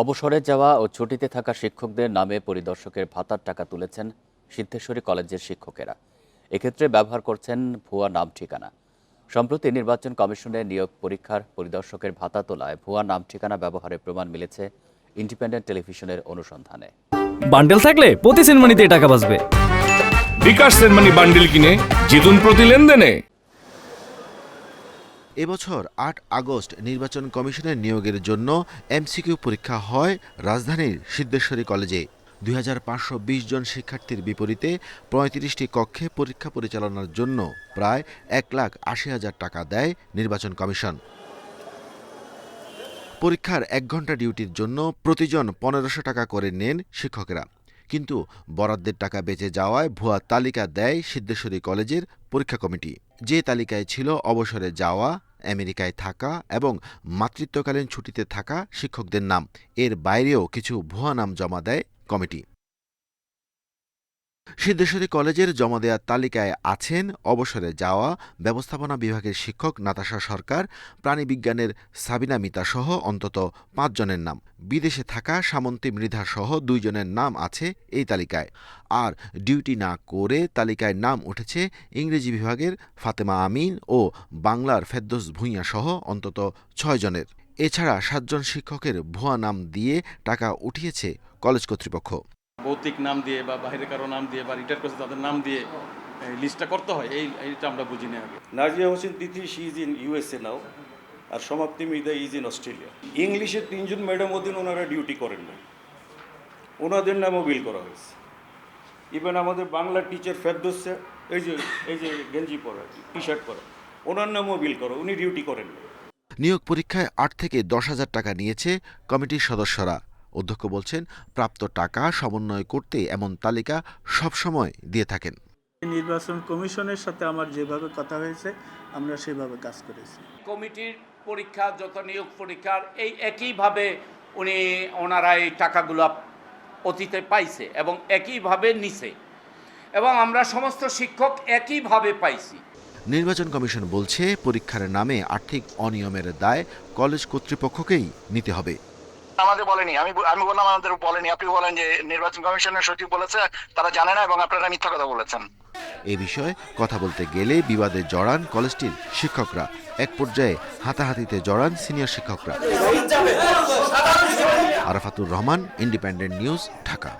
অবসরে যাওয়া ও ছুটিতে থাকা শিক্ষকদের নামে পরিদর্শকের ভাতার টাকা তুলেছেন সিদ্ধেশ্বরী কলেজের শিক্ষকেরা। এক্ষেত্রে ব্যবহার করছেন ভুয়া নাম ঠিকানা সম্প্রতি নির্বাচন কমিশনের নিয়োগ পরীক্ষার পরিদর্শকের ভাতা তোলায় ভুয়া নাম ঠিকানা ব্যবহারের প্রমাণ মিলেছে ইন্ডিপেন্ডেন্ট টেলিভিশনের অনুসন্ধানে। বান্ডেল থাকলে প্রতি সেনমানিতে টাকা বাঁচবে। বিকাশ সেনমানি বান্ডিল কিনে জিতুন প্রতি লেনদেনে। এবছর আট আগস্ট নির্বাচন কমিশনের নিয়োগের জন্য এমসিকিউ পরীক্ষা হয় রাজধানীর সিদ্ধেশ্বরী কলেজে। দুই হাজার পাঁচশো বিশ জন শিক্ষার্থীর বিপরীতে পঁয়ত্রিশটি কক্ষে পরীক্ষা পরিচালনার জন্য প্রায় এক লাখ আশি হাজার টাকা দেয় নির্বাচন কমিশন। পরীক্ষার এক ঘণ্টা ডিউটির জন্য প্রতিজন পনেরোশো টাকা করে নেন শিক্ষকেরা। কিন্তু বরাদ্দের টাকা বেঁচে যাওয়ায় ভুয়া তালিকা দেয় সিদ্ধেশ্বরী কলেজের পরীক্ষা কমিটি। যে তালিকায় ছিল অবসরে যাওয়া আমেরিকায় থাকা এবং মাতৃত্বকালীন ছুটিতে থাকা শিক্ষকদের নাম। এর বাইরেও কিছু ভুয়া নাম জমা দেয় কমিটি। সিদ্ধেশ্বরী কলেজের জমা দেওয়ার তালিকায় আছেন অবসরে যাওয়া ব্যবস্থাপনা বিভাগের শিক্ষক নাতাশা সরকার প্রাণীবিজ্ঞানের সাবিনা মিতা সহ অন্তত পাঁচজনের নাম। বিদেশে থাকা সামন্তী মৃধা সহ দুইজনের নাম আছে এই তালিকায়। আর ডিউটি না করে তালিকায় নাম উঠেছে ইংরেজি বিভাগের ফাতেমা আমিন ও বাংলার ফেদ্দোস ভূঁইয়া সহ অন্তত ছয়জনের এছাড়া সাতজন শিক্ষকের ভুয়া নাম দিয়ে টাকা উঠিয়েছে কলেজ কর্তৃপক্ষ। ভৌতিক নাম দিয়ে বা বাইরে কারও নাম দিয়ে বা রিটায়ার করছে তাদের নাম দিয়ে এই লিস্টটা করতে হয় এই এইটা আমরা বুঝি না আগে। Nazia Hossain Tithi she is in USA now R Samapti Mridha is in Australia ইংলিশের তিনজন ম্যাডাম অধীন ওনারা ডিউটি করেন না ওনাদের নামও বিল করা হয়েছে। ইভেন আমাদের বাংলা টিচার ফেরদোসে এই যে এই যে গেঞ্জি পরা টি শার্ট পরা ওনার নামও বিল করো উনি ডিউটি করেন না নিয়োগ পরীক্ষায় আট থেকে দশ হাজার টাকা নিয়েছে কমিটির সদস্যরা। অধ্যক্ষ বলছেন প্রাপ্ত টাকা সমন্বয় করতে এমন তালিকা সবসময় দিয়ে থাকেন। নির্বাচন কমিশনের সাথে আমার যেভাবে কথা হয়েছে আমরা সেভাবে কাজ করেছি। কমিটির পরীক্ষা যত নিয়োগ পরীক্ষার এই একইভাবে উনি ওনারা এই টাকাগুলো অতীতে পাইছে এবং একইভাবে নিছে। এবং আমরা সমস্ত শিক্ষক একইভাবে পাইছি। নির্বাচন কমিশন বলছে পরীক্ষার নামে আর্থিক অনিয়মের দায় কলেজ কর্তৃপক্ষকেই নিতে হবে। আমাদের বলেনি। আমি আমি বললাম, আমাদের বলেনি। আপনি বলেন যে নির্বাচন কমিশনের সচিব বলেছে, তারা জানে না এবং আপনারা মিথ্যা কথা বলেছেন। এ বিষয়ে কথা বলতে গেলে বিবাদে জড়ান কলেজটির শিক্ষকরা। এক পর্যায়ে হাতাহাতিতে জড়ান সিনিয়র শিক্ষকরা। Arafatur Rahman, independent news, Dhaka.